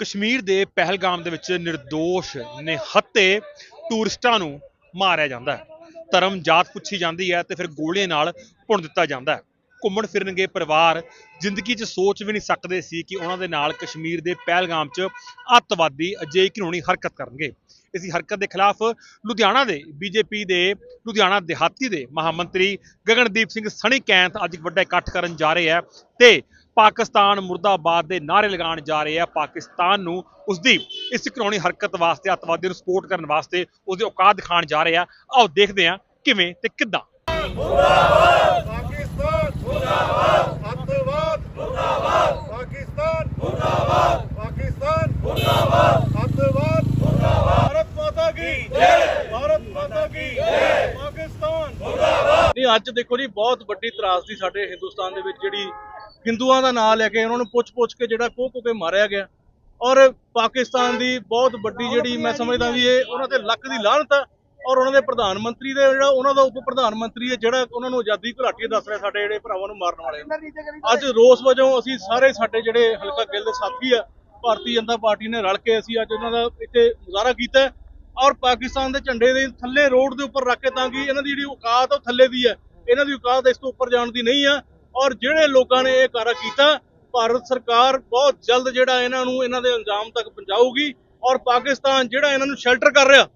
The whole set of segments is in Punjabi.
ਕਸ਼ਮੀਰ ਦੇ ਪਹਿਲਗਾਮ ਦੇ ਵਿੱਚ નિર્ਦੋਸ਼ ਨਿਹੱਤੇ ਟੂਰਿਸਟਾਂ ਨੂੰ ਮਾਰਿਆ ਜਾਂਦਾ ਹੈ। ਧਰਮ ਜਾਤ ਪੁੱਛੀ ਜਾਂਦੀ ਹੈ ਤੇ ਫਿਰ ਗੋਲੀਆਂ ਨਾਲ ਭੁੰਨ ਦਿੱਤਾ ਜਾਂਦਾ ਹੈ। ਘੁੰਮਣ ਫਿਰਨਗੇ ਪਰਿਵਾਰ ਜ਼ਿੰਦਗੀ 'ਚ ਸੋਚ ਵੀ ਨਹੀਂ ਸਕਦੇ ਸੀ ਕਿ ਉਹਨਾਂ ਦੇ ਨਾਲ ਕਸ਼ਮੀਰ ਦੇ ਪਹਿਲਗਾਮ 'ਚ ਅੱਤਵਾਦੀ ਅਜਿਹੀ ਘਿਨੌਣੀ ਹਰਕਤ ਕਰਨਗੇ। ਇਸ ਹਰਕਤ ਦੇ ਖਿਲਾਫ ਲੁਧਿਆਣਾ ਦੇ ਬੀਜੇਪੀ ਦੇ ਲੁਧਿਆਣਾ ਦਿਹਾਤੀ ਦੇ ਮਹਾਮੰਤਰੀ ਗਗਨਦੀਪ ਸਿੰਘ ਸਣੀ ਕੈਂਥ ਅੱਜ ਇੱਕ ਵੱਡਾ ਇਕੱਠ ਕਰਨ ਜਾ ਰਹੇ ਹੈ ਤੇ ਪਾਕਿਸਤਾਨ ਮੁਰਦਾਬਾਦ ਦੇ ਨਾਅਰੇ ਲਗਾਉਣ ਜਾ ਰਹੇ ਆ। ਪਾਕਿਸਤਾਨ ਨੂੰ ਉਸ ਦੀ ਇਸ ਘਿਨੌਣੀ ਹਰਕਤ ਵਾਸਤੇ ਅੱਤਵਾਦੀਆਂ ਨੂੰ ਸਪੋਰਟ ਕਰਨ ਵਾਸਤੇ ਉਹਦੇ ਔਕਾਤ ਦਿਖਾਉਣ ਜਾ ਰਹੇ ਆ। ਆਓ ਦੇਖਦੇ ਆ ਕਿਵੇਂ ਤੇ ਕਿੱਦਾਂ। ਪਾਕਿਸਤਾਨ ਮੁਰਦਾਬਾਦ ਅੱਤਵਾਦ ਮੁਰਦਾਬਾਦ ਪਾਕਿਸਤਾਨ ਮੁਰਦਾਬਾਦ ਪਾਕਿਸਤਾਨ ਮੁਰਦਾਬਾਦ ਅੱਤਵਾਦ ਮੁਰਦਾਬਾਦ ਭਾਰਤ ਮਾਤਾ ਕੀ ਜੈ ਭਾਰਤ ਮਾਤਾ ਕੀ ਜੈ ਪਾਕਿਸਤਾਨ ਨਹੀਂ ਅੱਜ ਦੇਖੋ ਜੀ ਬਹੁਤ ਵੱਡੀ ਤਰਾਸਦੀ ਸਾਡੇ ਹਿੰਦੁਸਤਾਨ ਦੇ ਵਿੱਚ ਜਿਹੜੀ ਹਿੰਦੂਆਂ ਦਾ ਨਾਂ ਲੈ ਕੇ ਉਹਨਾਂ ਨੂੰ ਪੁੱਛ-ਪੁੱਛ ਕੇ ਜਿਹੜਾ ਕੋਹ ਕੇ ਮਾਰਿਆ ਗਿਆ। ਔਰ ਪਾਕਿਸਤਾਨ ਦੀ ਬਹੁਤ ਵੱਡੀ ਜਿਹੜੀ ਮੈਂ ਸਮਝਦਾ ਵੀ ਇਹ ਉਹਨਾਂ ਤੇ ਲੱਕ ਦੀ ਲਾਹਨਤ ਆ ਔਰ ਉਹਨਾਂ ਦੇ ਪ੍ਰਧਾਨ ਮੰਤਰੀ ਦੇ ਜਿਹੜਾ ਉਹਨਾਂ ਦਾ ਉਪ ਪ੍ਰਧਾਨ ਮੰਤਰੀ ਹੈ, ਜਿਹੜਾ ਉਹਨਾਂ ਨੂੰ ਆਜ਼ਾਦੀ ਘੁਲਾਟੀ ਦੱਸ ਰਿਹਾ ਸਾਡੇ ਜਿਹੜੇ ਭਰਾਵਾਂ ਨੂੰ ਮਾਰਨ ਵਾਲੇ। ਅੱਜ ਰੋਸ ਵਜੋਂ ਅਸੀਂ ਸਾਰੇ ਸਾਡੇ ਜਿਹੜੇ ਹਲਕਾ ਗਿੱਲ ਦੇ ਸਾਥੀ ਆ, ਭਾਰਤੀ ਜਨਤਾ ਪਾਰਟੀ ਨੇ ਰਲ ਕੇ ਅਸੀਂ ਅੱਜ ਉਹਨਾਂ ਦਾ ਇੱਥੇ ਮੁਜ਼ਾਹਰਾ ਕੀਤਾ ਔਰ ਪਾਕਿਸਤਾਨ ਦੇ ਝੰਡੇ ਦੇ ਥੱਲੇ ਰੋਡ ਦੇ ਉੱਪਰ ਰੱਖ ਕੇ ਤਾਂ ਕਿ ਇਹਨਾਂ ਦੀ ਜਿਹੜੀ ਔਕਾਤ ਉਹ ਥੱਲੇ ਦੀ ਹੈ। ਇਹਨਾਂ ਦੀ ਔਕਾਤ ਇਸ ਤੋਂ ਉੱਪਰ ਜਾਣ ਦੀ ਨਹੀਂ ਆ। ਔਰ ਜਿਹੜੇ ਲੋਕਾਂ ਨੇ ਇਹ ਕਾਰਾ ਕੀਤਾ, ਭਾਰਤ ਸਰਕਾਰ ਬਹੁਤ ਜਲਦ ਜਿਹੜਾ ਇਹਨਾਂ ਨੂੰ, ਇਹਨਾਂ ਦੇ ਅੰਜਾਮ ਤੱਕ ਪਹੁੰਚਾਊਗੀ ਔਰ ਪਾਕਿਸਤਾਨ ਜਿਹੜਾ ਇਹਨਾਂ ਨੂੰ ਸ਼ੈਲਟਰ ਕਰ ਰਿਹਾ,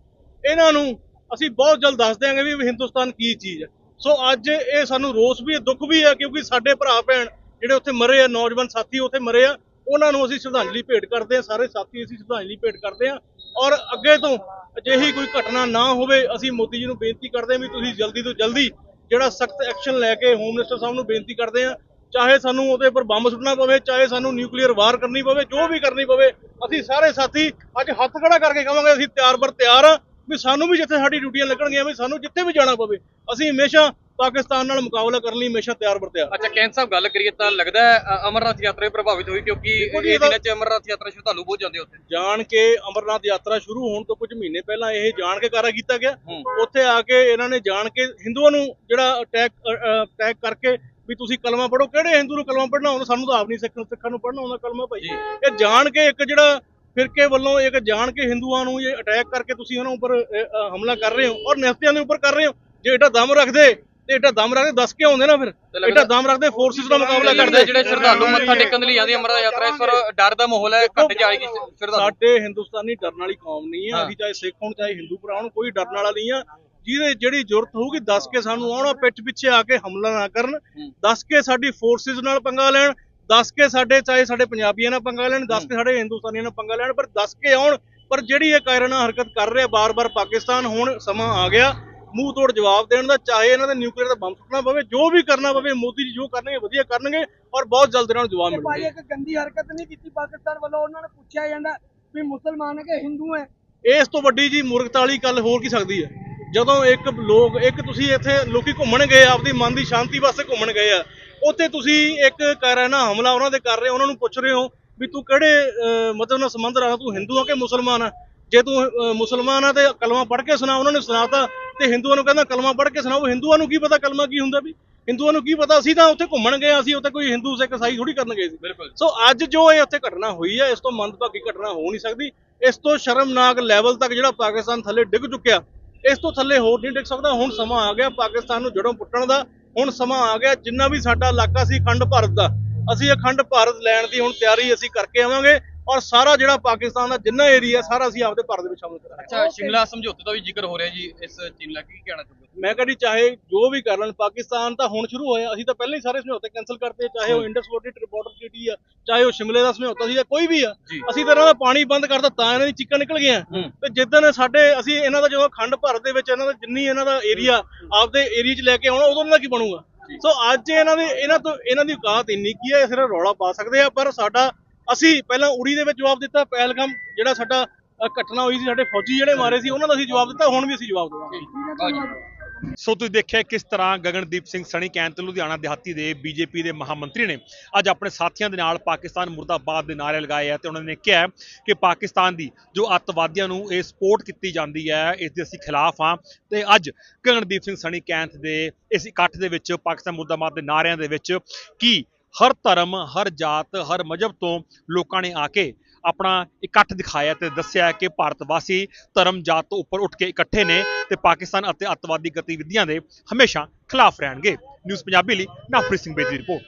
ਇਹਨਾਂ ਨੂੰ ਅਸੀਂ ਬਹੁਤ ਜਲਦ ਦੱਸ ਦਿਆਂਗੇ ਵੀ ਹਿੰਦੁਸਤਾਨ ਕੀ ਚੀਜ਼ ਹੈ। ਸੋ ਅੱਜ ਇਹ ਸਾਨੂੰ ਰੋਸ ਵੀ ਹੈ, ਦੁੱਖ ਵੀ ਹੈ, ਕਿਉਂਕਿ ਸਾਡੇ ਭਰਾ ਭੈਣ ਜਿਹੜੇ ਉੱਥੇ ਮਰੇ ਆ, ਨੌਜਵਾਨ ਸਾਥੀ ਉੱਥੇ ਮਰੇ ਆ, ਉਹਨਾਂ ਨੂੰ ਅਸੀਂ ਸ਼ਰਧਾਂਜਲੀ ਭੇਟ ਕਰਦੇ ਆ ਸਾਰੇ ਸਾਥੀ ਅਸੀਂ ਸ਼ਰਧਾਂਜਲੀ ਭੇਟ ਕਰਦੇ ਆ ਔਰ ਅੱਗੇ ਤੋਂ ਅਜਿਹੀ ਕੋਈ ਘਟਨਾ ਨਾ ਹੋਵੇ, ਅਸੀਂ ਮੋਦੀ ਜੀ ਨੂੰ ਬੇਨਤੀ ਕਰਦੇ ਆ ਵੀ ਤੁਸੀਂ ਜਲਦੀ ਤੋਂ ਜਲਦੀ ਜਿਹੜਾ ਸਖਤ ਐਕਸ਼ਨ ਲੈ ਕੇ ਹੋਮ ਮਿਨਿਸਟਰ ਸਾਹਿਬ ਨੂੰ ਬੇਨਤੀ ਕਰਦੇ ਆ ਚਾਹੇ ਸਾਨੂੰ ਉਹਦੇ ਉੱਪਰ ਬੰਬ ਸੁੱਟਣਾ ਪਵੇ, ਚਾਹੇ ਸਾਨੂੰ ਨਿਊਕਲੀਅਰ ਵਾਰ ਕਰਨੀ ਪਵੇ, ਜੋ ਵੀ ਕਰਨੀ ਪਵੇ, ਅਸੀਂ ਸਾਰੇ ਸਾਥੀ ਅੱਜ ਹੱਥ ਖੜਾ ਕਰਕੇ ਕਹਾਂਗੇ, ਅਸੀਂ ਤਿਆਰ ਬਰ ਤਿਆਰ ਆ ਵੀ ਸਾਨੂੰ ਵੀ ਜਿੱਥੇ ਸਾਡੀ ਡਿਊਟੀਆਂ ਲੱਗਣਗੀਆਂ, ਵੀ ਸਾਨੂੰ ਜਿੱਥੇ ਵੀ ਜਾਣਾ ਪਵੇ, ਅਸੀਂ ਹਮੇਸ਼ਾ ਪਾਕਿਸਤਾਨ ਨਾਲ ਮੁਕਾਬਲਾ ਕਰਨ ਲਈ ਹਮੇਸ਼ਾ ਤਿਆਰ ਬਰ ਤਿਆਰ ਅੱਛਾ ਕੈਂਤ ਸਾਹਿਬ ਗੱਲ ਕਰੀਏ ਤਾਂ ਲੱਗਦਾ ਹੈ ਅਮਰਨਾਥ ਯਾਤਰਾ ਵੀ ਪ੍ਰਭਾਵਿਤ ਹੋਈ ਕਿਉਂਕਿ ਇਹ ਇਹਦਾ- ਦਿਨਾਂ 'ਚ ਅਮਰਨਾਥ ਯਾਤਰਾ ਸ਼ਰਧਾਲੂ ਬਹੁਤ ਜਾਂਦੇ ਉੱਥੇ। ਜਾਣ ਕੇ ਅਮਰਨਾਥ ਯਾਤਰਾ ਸ਼ੁਰੂ ਹੋਣ ਤੋਂ ਕੁਝ ਮਹੀਨੇ ਪਹਿਲਾਂ ਇਹ ਜਾਣ ਕੇ ਕਾਰਾ ਕੀਤਾ ਗਿਆ। ਉੱਥੇ ਆ ਕੇ ਇਹਨਾਂ ਨੇ ਜਾਣ ਕੇ ਹਿੰਦੂਆਂ ਨੂੰ ਜਿਹੜਾ ਅਟੈਕ ਅਟੈਕ ਕਰਕੇ ਵੀ ਤੁਸੀਂ ਕਲਮਾ ਪੜੋ ਕਿਹੜੇ ਹਿੰਦੂ ਨੂੰ ਕਲਮਾ ਪੜਨਾ ਆਉਂਦਾ ਸਾਨੂੰ ਤਾਂ ਆਪ ਨਹੀਂ ਸਿੱਖ ਸਿੱਖਾਂ ਨੂੰ ਪੜਨਾ ਆਉਂਦਾ ਕਲਮਾ ਭਾਈ। ਇਹ ਜਾਣ ਕੇ ਇੱਕ ਜਿਹੜਾ ਫਿਰਕੇ ਵੱਲੋਂ ਇੱਕ ਜਾਣ ਕੇ ਹਿੰਦੂਆਂ ਨੂੰ ਇਹ ਅਟੈਕ ਕਰਕੇ ਤੁਸੀਂ ਉਹਨਾਂ ਉੱਪਰ ਹਮਲਾ ਕਰ ਰਹੇ ਹੋ ਔਰ ਨਿਹੱਤਿਆਂ ਦੇ ਉੱਪਰ ਕਰ ਰਹੇ ਹੋ। ਜੇ ਏਡਾ ਦਮ ਰੱਖਦੇ ਤੇ ਏਡਾ ਦਮ ਰੱਖਦੇ ਦੱਸ ਕੇ ਆਉਂਦੇ ਨਾ ਫਿਰ। ਏਡਾ ਦਮ ਰੱਖਦੇ ਫੋਰਸਿਸ ਦਾ ਮੁਕਾਬਲਾ ਕਰਦੇ। ਜਿਹੜੇ ਸ਼ਰਧਾਲੂ ਮੱਥਾ ਟੇਕਣ ਦੇ ਲਈ ਜਾਂਦੇ ਅਮਰਨਾਥ ਯਾਤਰਾ ਇਸ ਵਾਰ ਡਰ ਦਾ ਮਾਹੌਲ ਹੈ ਘਟ ਜਾਏਗੀ ਸ਼ਰਧਾਲੂ। ਸਾਡੇ ਹਿੰਦੁਸਤਾਨੀ ਡਰਨ ਵਾਲੀ ਕੌਮ ਨਹੀਂ ਆ। ਅਸੀਂ ਚਾਹੇ ਸਿੱਖ ਹੋਣ ਚਾਹੇ ਹਿੰਦੂ ਭਰਾ ਹੋਣ ਕੋਈ ਡਰਨ ਵਾਲਾ ਨਹੀਂ ਆ। ਜਿਹਦੇ ਜਿਹੜੀ ਜ਼ਰੂਰਤ ਹੋਊਗੀ ਦੱਸ ਕੇ ਸਾਨੂੰ ਆਉਣਾ ਪਿੱਛ ਪਿੱਛੇ ਆ ਕੇ ਹਮਲਾ ਨਾ ਕਰਨ। ਦੱਸ ਕੇ ਸਾਡੀ ਫੋਰਸਿਸ ਨਾਲ ਪੰਗਾ ਲੈਣ ਦੱਸ ਕੇ ਸਾਡੇ ਚਾਹੇ ਸਾਡੇ ਪੰਜਾਬੀਆਂ ਨਾਲ ਪੰਗਾ ਲੈਣ ਦੱਸ ਕੇ ਸਾਡੇ ਹਿੰਦੁਸਤਾਨੀਆਂ ਨਾਲ ਪੰਗਾ ਲੈਣ ਪਰ ਦੱਸ ਕੇ ਆਉਣ। ਪਰ ਜਿਹੜੀ ਇਹ ਕਾਇਰਾਨਾ ਹਰਕਤ ਕਰ ਰਿਹਾ ਬਾਰ-ਬਾਰ ਪਾਕਿਸਤਾਨ ਹੁਣ ਸਮਾਂ ਆ ਗਿਆ। ਮੂੰਹ ਤੋੜ ਜਵਾਬ ਦੇਣ ਦਾ ਚਾਹੇ ਇਹਨਾਂ ਦੇ ਨਿਊਕਲੀਅਰ ਦਾ ਬੰਬ ਸੁੱਟਣਾ ਪਵੇ ਜੋ ਵੀ ਕਰਨਾ ਪਵੇ ਮੋਦੀ ਜੀ ਜੋ ਕਰਨਗੇ ਵਧੀਆ ਕਰਨਗੇ ਔਰ ਬਹੁਤ ਜਲਦ ਇਹਨਾਂ ਨੂੰ ਜਵਾਬ ਤੇ ਭਾਈ ਮਿਲੇਗਾ ਇੱਕ ਗੰਦੀ ਹਰਕਤ ਨਹੀਂ ਕੀਤੀ ਪਾਕਿਸਤਾਨ ਵੱਲੋਂ ਉਹਨਾਂ ਨੇ ਪੁੱਛਿਆ ਜਾਂਦਾ ਵੀ ਮੁਸਲਮਾਨ ਹੈ ਕਿ ਹਿੰਦੂ ਹੈ? ਇਸ ਤੋਂ ਵੱਡੀ ਜੀ ਮੂਰਖਤਾ ਵਾਲੀ ਗੱਲ ਹੋਰ ਕੀ ਸਕਦੀ ਹੈ? ਜਦੋਂ ਇੱਕ ਲੋਕ ਇੱਕ ਤੁਸੀਂ ਇੱਥੇ ਲੋਕੀ ਘੁੰਮਣ ਗਏ ਆਪਦੀ ਮਨ ਦੀ ਸ਼ਾਂਤੀ ਵਾਸਤੇ ਘੁੰਮਣ ਗਏ ਆ ਉੱਥੇ ਤੁਸੀਂ ਇੱਕ ਕਾਇਰਾਨਾ ਹਮਲਾ ਉਹਨਾਂ ਦੇ ਕਰ ਰਹੇ ਹੋ ਉਹਨਾਂ ਨੂੰ ਪੁੱਛ ਰਹੇ ਹੋ ਵੀ ਤੂੰ ਕਿਹੜੇ ਮਤਲਬ ਨਾਲ ਸੰਬੰਧ ਰੱਖਦਾ ਤੂੰ ਹਿੰਦੂ ਆ ਕਿ ਮੁਸਲਮਾਨ ਆ? ਜੇ ਤੂੰ ਮੁਸਲਮਾਨ ਆ ਤੇ ਕਲਮਾ ਪੜ੍ਹ ਕੇ ਸੁਣਾ ਉਹਨਾਂ ਨੇ ਸੁਣਾਤਾ ਤੇ ਹਿੰਦੂਆਂ ਨੂੰ ਕਹਿੰਦਾ ਕਲਮਾ ਪੜ੍ਹ ਕੇ ਸੁਣਾਓ। ਹਿੰਦੂਆਂ ਨੂੰ ਕੀ ਪਤਾ ਕਲਮਾ ਕੀ ਹੁੰਦਾ ਵੀ? ਹਿੰਦੂਆਂ ਨੂੰ ਕੀ ਪਤਾ? ਅਸੀਂ ਤਾਂ ਉੱਥੇ ਘੁੰਮਣ ਗਏ ਅਸੀਂ ਉੱਥੇ ਕੋਈ ਹਿੰਦੂ ਸਿੱਖ ਇਸਾਈ ਥੋੜੀ ਕਰਨ ਗਏ ਸੀ। ਸੋ ਅੱਜ ਜੋ ਇਹ ਉੱਥੇ ਘਟਨਾ ਹੋਈ ਹੈ ਇਸ ਤੋਂ ਮੰਦਭਾਗੀ ਘਟਨਾ ਹੋ ਨਹੀਂ ਸਕਦੀ। ਇਸ ਤੋਂ ਸ਼ਰਮਨਾਕ ਲੈਵਲ ਤੱਕ ਜਿਹੜਾ ਪਾਕਿਸਤਾਨ ਥੱਲੇ ਡਿੱਗ ਚੁੱਕਿਆ ਇਸ ਤੋਂ ਥੱਲੇ ਹੋਰ ਨਹੀਂ ਡਿੱਗ ਸਕਦਾ। ਹੁਣ ਸਮਾਂ ਆ ਗਿਆ ਪਾਕਿਸਤਾਨ ਨੂੰ ਜੜੋਂ ਪੁੱਟਣ ਦਾ। ਹੁਣ ਸਮਾਂ ਆ ਗਿਆ ਜਿੰਨਾ ਵੀ ਸਾਡਾ ਇਲਾਕਾ ਸੀ ਖੰਡ ਭਾਰਤ ਦਾ। ਅਸੀਂ ਅਖੰਡ ਭਾਰਤ ਲੈਣ ਦੀ ਹੁਣ ਤਿਆਰੀ ਅਸੀਂ ਕਰਕੇ ਆਵਾਂਗੇ। ਔਰ ਸਾਰਾ ਜਿਹੜਾ ਪਾਕਿਸਤਾਨ ਦਾ ਜਿੰਨਾ ਏਰੀਆ ਸਾਰਾ ਅਸੀਂ ਆਪਦੇ ਭਾਰਤ ਦੇ ਵਿੱਚ ਸ਼ਾਮਲ ਕਰਾਂਗੇ ਅੱਛਾ ਸ਼ਿਮਲਾ ਸਮਝੌਤੇ ਦਾ ਵੀ ਜ਼ਿਕਰ ਹੋ ਰਿਹਾ ਜੀ ਇਸ ਚੀਨ ਲੈ ਕੇ ਕਹਿਣਾ ਚਾਹੁੰਦੇ? ਮੈਂ ਕਹਿੰਦੀ ਚਾਹੇ ਜੋ ਵੀ ਕਰ ਲੈਣ ਪਾਕਿਸਤਾਨ ਤਾਂ ਹੁਣ ਸ਼ੁਰੂ ਹੋਇਆ ਅਸੀਂ ਤਾਂ ਪਹਿਲਾਂ ਹੀ ਸਾਰੇ ਸਮਝੌਤੇ ਕੈਨਸਲ ਕਰਤੇ ਚਾਹੇ ਉਹ ਇੰਡਸ ਵਾਟਰ ਬਾਰਡਰ ਟ੍ਰੀਟੀ ਆ ਚਾਹੇ ਉਹ ਸ਼ਿਮਲੇ ਦਾ ਸਮਝੌਤਾ ਸੀ ਜਾਂ ਕੋਈ ਵੀ ਆ। ਅਸੀਂ ਤਾਂ ਇਹਨਾਂ ਦਾ ਪਾਣੀ ਬੰਦ ਕਰ ਦਿੱਤਾ ਇਹਨਾਂ ਦੀ ਚੀਕਾਂ ਨਿਕਲ ਗਈਆਂ ਹੂੰ। ਤੇ ਜਿੱਦਣ ਸਾਡੇ ਅਸੀਂ ਇਹਨਾਂ ਦਾ ਜਦੋਂ ਖੰਡ ਭਾਰਤ ਦੇ ਵਿੱਚ ਇਹਨਾਂ ਦਾ ਜਿੰਨੀ ਇਹਨਾਂ ਦਾ ਏਰੀਆ ਆਪਦੇ ਏਰੀਆ 'ਚ ਲੈ ਕੇ ਆਉਣਾ ਉਦੋਂ ਦਾ ਕੀ ਬਣੂਗਾ ਸੋ ਅੱਜ ਇਹਨਾਂ ਦੇ ਇਹਨਾਂ ਤੋਂ ਇਹਨਾਂ ਦੀ ਔਕਾਤ ਇੰਨੀ ਕੀ ਹੈ ਸਿਰਫ ਰੌਲਾ ਪਾ ਸਕਦੇ ਆ ਪਰ ਸਾਡਾ ਅਸੀਂ ਪਹਿਲਾਂ ਉੜੀ ਦੇ ਵਿੱਚ ਜਵਾਬ ਦਿੱਤਾ, ਪਹਿਲਗਾਮ ਜਿਹੜਾ ਸਾਡਾ ਘਟਨਾ ਹੋਈ ਸੀ, ਸਾਡੇ ਫੌਜੀ ਜਿਹੜੇ ਮਾਰੇ ਸੀ, ਉਹਨਾਂ ਦਾ ਅਸੀਂ ਜਵਾਬ ਦਿੱਤਾ, ਹੁਣ ਵੀ ਅਸੀਂ ਜਵਾਬ ਦੇਵਾਂਗੇ। ਸੋ ਤੁਸੀਂ ਦੇਖਿਆ ਕਿਸ ਤਰ੍ਹਾਂ ਗਗਨਦੀਪ ਸਿੰਘ ਸਣੀ ਕੈਂਤ ਲੁਧਿਆਣਾ ਦਿਹਾਤੀ ਦੇ ਬੀਜੇਪੀ ਦੇ ਮਹਾਮੰਤਰੀ ਨੇ ਅੱਜ ਆਪਣੇ ਸਾਥੀਆਂ ਦੇ ਨਾਲ ਪਾਕਿਸਤਾਨ ਮੁਰਦਾਬਾਦ ਦੇ ਨਾਅਰੇ ਲਗਾਏ ਆ ਤੇ ਉਹਨਾਂ ਨੇ ਕਿਹਾ ਕਿ ਪਾਕਿਸਤਾਨ ਦੀ ਜੋ ਅੱਤਵਾਦੀਆਂ ਨੂੰ ਇਹ ਸਪੋਰਟ ਕੀਤੀ ਜਾਂਦੀ ਹੈ, ਇਸ ਦੇ ਅਸੀਂ ਖਿਲਾਫ ਆ ਤੇ ਅੱਜ ਗਗਨਦੀਪ ਸਿੰਘ ਸਣੀ ਕੈਂਤ ਦੇ ਇਸ ਇਕੱਠ ਦੇ ਵਿੱਚ, ਪਾਕਿਸਤਾਨ ਮੁਰਦਾਬਾਦ ਦੇ ਨਾਅਰਿਆਂ ਦੇ ਵਿੱਚ ਕੀ ਹਰ ਧਰਮ, ਹਰ ਜਾਤ, ਹਰ ਮਜ਼ਹਬ ਤੋਂ ਲੋਕਾਂ ਨੇ ਆ ਕੇ ਆਪਣਾ ਇਕੱਠ ਦਿਖਾਇਆ ਤੇ ਦੱਸਿਆ ਕਿ ਭਾਰਤ ਵਾਸੀ ਧਰਮ, ਜਾਤ ਤੋਂ ਉੱਪਰ ਉੱਠ ਕੇ ਇਕੱਠੇ ਨੇ ਤੇ ਪਾਕਿਸਤਾਨ ਅਤੇ ਅੱਤਵਾਦੀ ਗਤੀਵਿਧੀਆਂ ਦੇ ਹਮੇਸ਼ਾ ਖਿਲਾਫ ਰਹਿਣਗੇ। ਨਿਊਜ਼ ਪੰਜਾਬੀ ਲਈ ਨਾਪ੍ਰੀਤ ਸਿੰਘ ਬੇਦੀ ਰਿਪੋਰਟ।